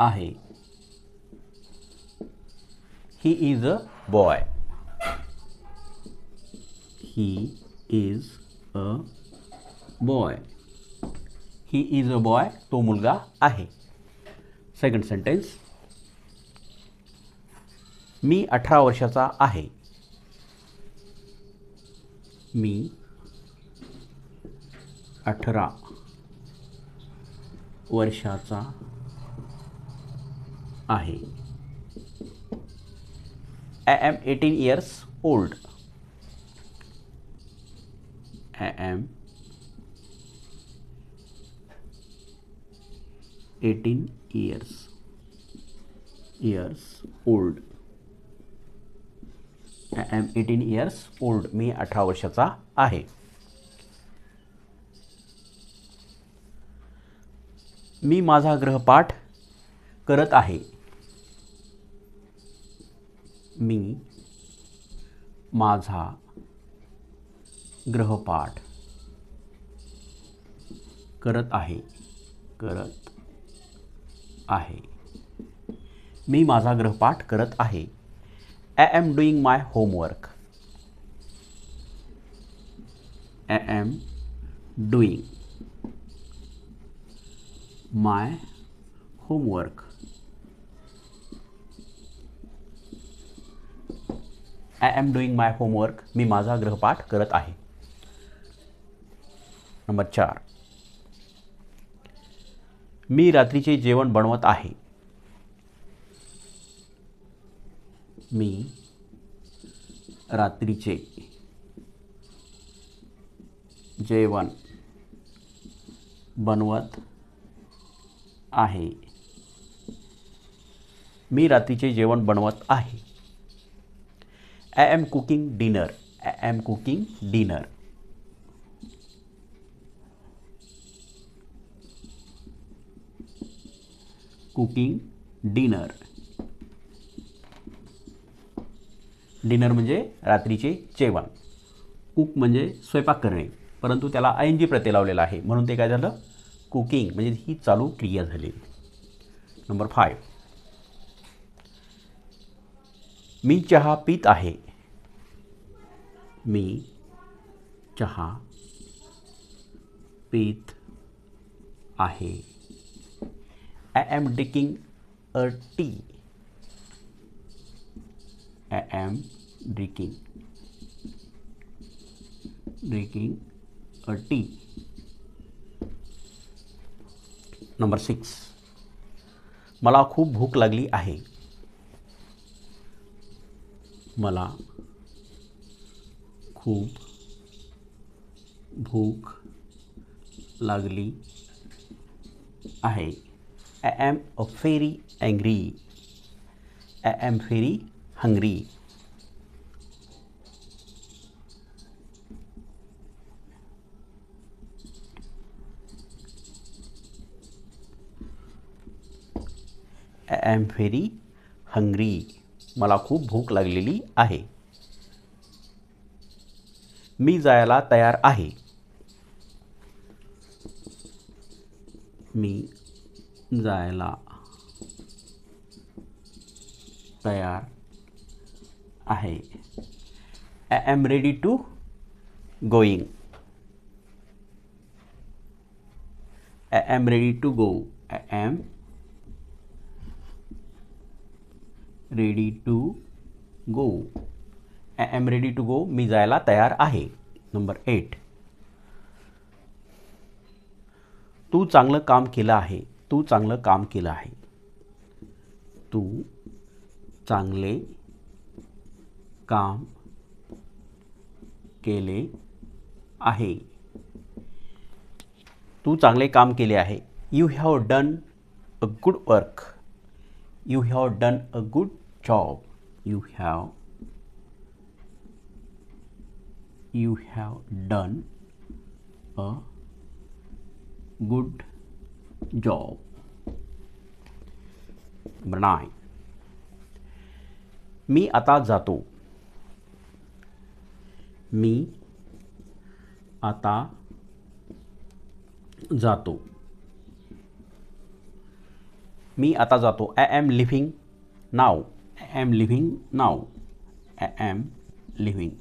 आहे. He is a boy he is a boy he is a boy तो मुलगा आहे. सेकंड सेंटेन्स मी अठरा वर्षाचा आहे. मी अठरा वर्षाचा आहे. I am eighteen years old I am eighteen years years old I am eighteen years old मी अठरा वर्षाचा आहे. मी माझा ग्रहपाठ करत आहे. मी माझा ग्रहपाठ करत आहे करत आहे. मी माझा ग्रहपाठ करत आहे. I am doing my homework I am doing my homework I am doing my homework मी माझा गृहपाठ करत आहे. नंबर चार. मी रात्रीचे जेवण बनवत आहे. मी रात्रीचे जेवण बनवत आहे. मी रात्रीचे जेवण बनवत आहे. I am cooking dinner I am cooking dinner cooking dinner dinner म्हणजे रात्रीचे जेवण. कुक म्हणजे स्वयंपाक करणे. परंतु त्याला आय एन जी प्रत्यय लावलेला आहे. म्हणून ते काय झालं? कुकिंग म्हणजे ही चालू क्रिया झाली. नंबर फाय मी चहा पीत आहे. मी चहा पित आहे. I am drinking a tea I am drinking drinking a tea number six मला खूप भूक लागली आहे. मला खूप भूक लागली आहे. I am a very angry I am very hungry I am very hungry मला खूप भूक लागलेली आहे. मी जायला तयार आहे. मी जायला तयार आहे. I am ready to going I am ready to go I am ready to go I am ready to go मी जायला तयार आहे. नंबर एट तू चांगलं काम केलं आहे. तू चांगलं काम केलं आहे. तू चांगले काम केले आहे. तू चांगले काम केले आहे. You have done a good work you have done a good job you have you have done a good job number nine मी आता जातो मी आता जातो मी आता जातो I am living now I am living now I am living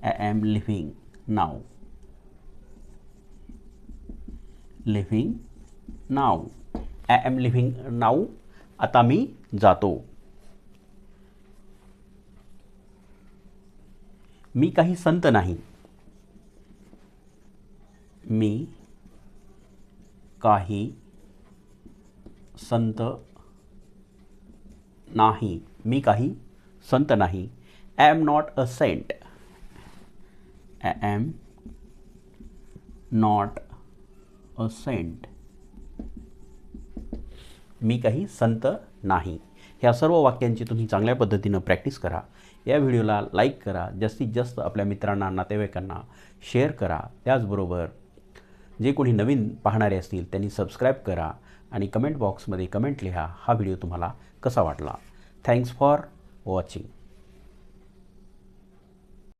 I am living now. Living now. I am living now. आता मी जातो मी काही संत नाही. मी काही संत नाही. मी काही संत नाही. I am not a saint I am not a saint मी काही संत नाही. ह्या सर्व वाक्यांची तुम्ही चांगल्या पद्धतीनं प्रॅक्टिस करा. या व्हिडिओला लाईक करा. जास्तीत जास्त आपल्या मित्रांना नातेवाईकांना शेअर करा. त्याचबरोबर जे कोणी नवीन पाहणारे असतील त्यांनी सबस्क्राईब करा आणि कमेंट बॉक्समध्ये कमेंट लिहा. हा व्हिडिओ तुम्हाला कसा वाटला? Thanks for watching.